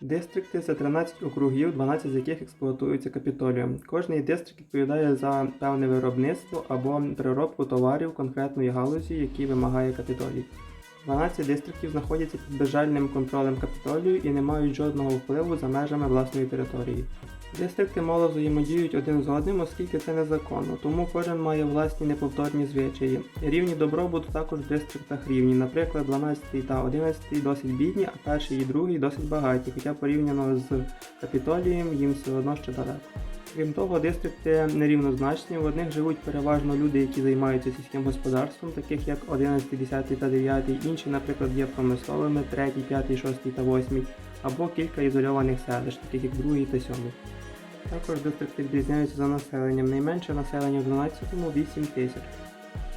Дистрикти це 13 округів, 12 з яких експлуатуються капітолієм. Кожний дистрикт відповідає за певне виробництво або переробку товарів конкретної галузі, які вимагає капітолій. 12 дистриктів знаходяться під безжальним контролем капітолію і не мають жодного впливу за межами власної території. Дистрикти мало взаємодіють один з одним, оскільки це незаконно, тому кожен має власні неповторні звичаї. Рівні добробуту також в дистриктах рівні. Наприклад, 12 та 11 досить бідні, а перший і другий досить багаті, хоча порівняно з капітолієм їм все одно ще далеко. Крім того, дистрикти нерівнозначні. В одних живуть переважно люди, які займаються сільським господарством, таких як 11, 10 та 9, інші, наприклад, є промисловими 3, 5, 6 та 8, або кілька ізольованих селищ, таких як 2 та 7. Також дистрикти відрізняються за населенням. Найменше населення в 12-му 8 тисяч.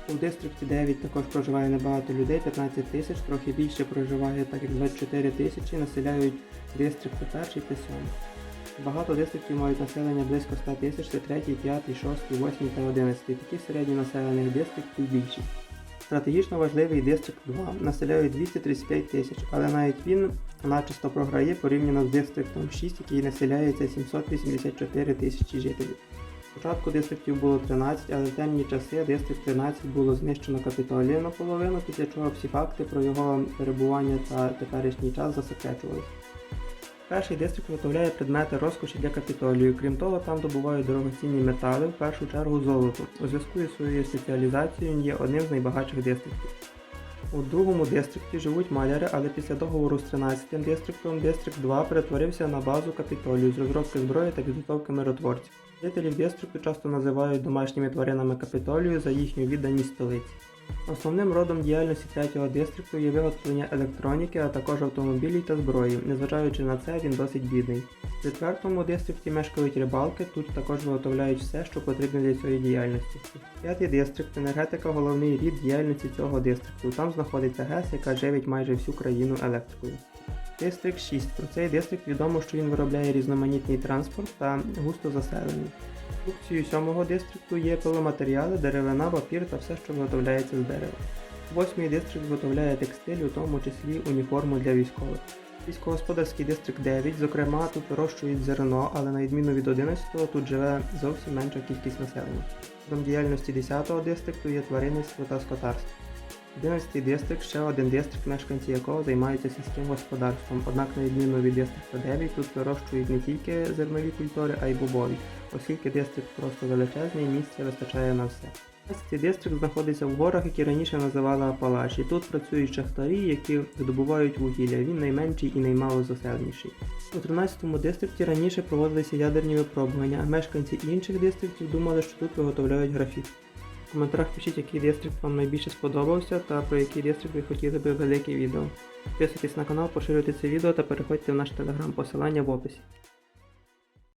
У дистрикті 9 також проживає небагато людей, 15 тисяч, трохи більше проживає, так як 24 тисячі населяють дистрикти 1 та 7. Багато дистриктів мають населення близько 100 тисяч, це 3, 5, 6, 8 та 11. Такі середні населених дистриктів більшість. Стратегічно важливий дистрикт 2 населяє 235 тисяч, але навіть він начисто програє порівняно з дистриктом 6, який населяється 784 тисячі жителів. Спочатку дистриктів було 13, але в темні часи дистрикт 13 було знищено капітолієм наполовину, після чого всі факти про його перебування та теперішній час засекречувалися. Перший дистрикт виготовляє предмети розкоші для капітолію. Крім того, там добувають дорогоцінні метали, в першу чергу золото. У зв'язку із своєю спеціалізацією є одним з найбагатших дистриктів. У другому дистрикті живуть маляри, але після договору з 13-м дистриктом дистрикт 2 перетворився на базу капітолію з розробки зброї та підготовки миротворців. Жителів дистрикту часто називають домашніми тваринами капітолію за їхню відданість столиці. Основним родом діяльності третього дистрикту є виготовлення електроніки, а також автомобілів та зброї. Незважаючи на це, він досить бідний. В четвертому дистрикті мешкають рибалки, тут також виготовляють все, що потрібно для цієї діяльності. П'ятий дистрикт енергетика головний рід діяльності цього дистрикту. Там знаходиться ГЕС, яка живить майже всю країну електрикою. Дистрикт 6. Про цей дистрикт відомо, що він виробляє різноманітний транспорт та густо заселений. Продукцією сьомого дистрикту є пиломатеріали, деревина, папір та все, що виготовляється з дерева. Восьмий дистрикт виготовляє текстиль, у тому числі уніформу для військових. Військогосподарський дистрикт 9, зокрема, тут вирощують зерно, але на відміну від 11-го тут живе зовсім менша кількість населення. Крім діяльності 10-го дистрикту є тваринництво та скотарство. 11-й дистрикт ще один дистрикт, мешканці якого займаються сільським господарством. Однак, на відміну від дистрикта 9, тут вирощують не тільки зернові культури, а й бобові, оскільки дистрикт просто величезний, місця вистачає на все. Цей дистрикт знаходиться в горах, які раніше називали Апалачі. Тут працюють шахтарі, які видобувають вугілля. Він найменший і наймалозаселеніший. У 13-му дистрикті раніше проводилися ядерні випробування, а мешканці інших дистриктів думали, що тут виготовляють графіт. В коментарях пишіть, який дистрикт вам найбільше сподобався та про який дистрикт ви хотіли би велике відео. Підписуйтесь на канал, поширюйте це відео та переходьте в наш телеграм, посилання в описі.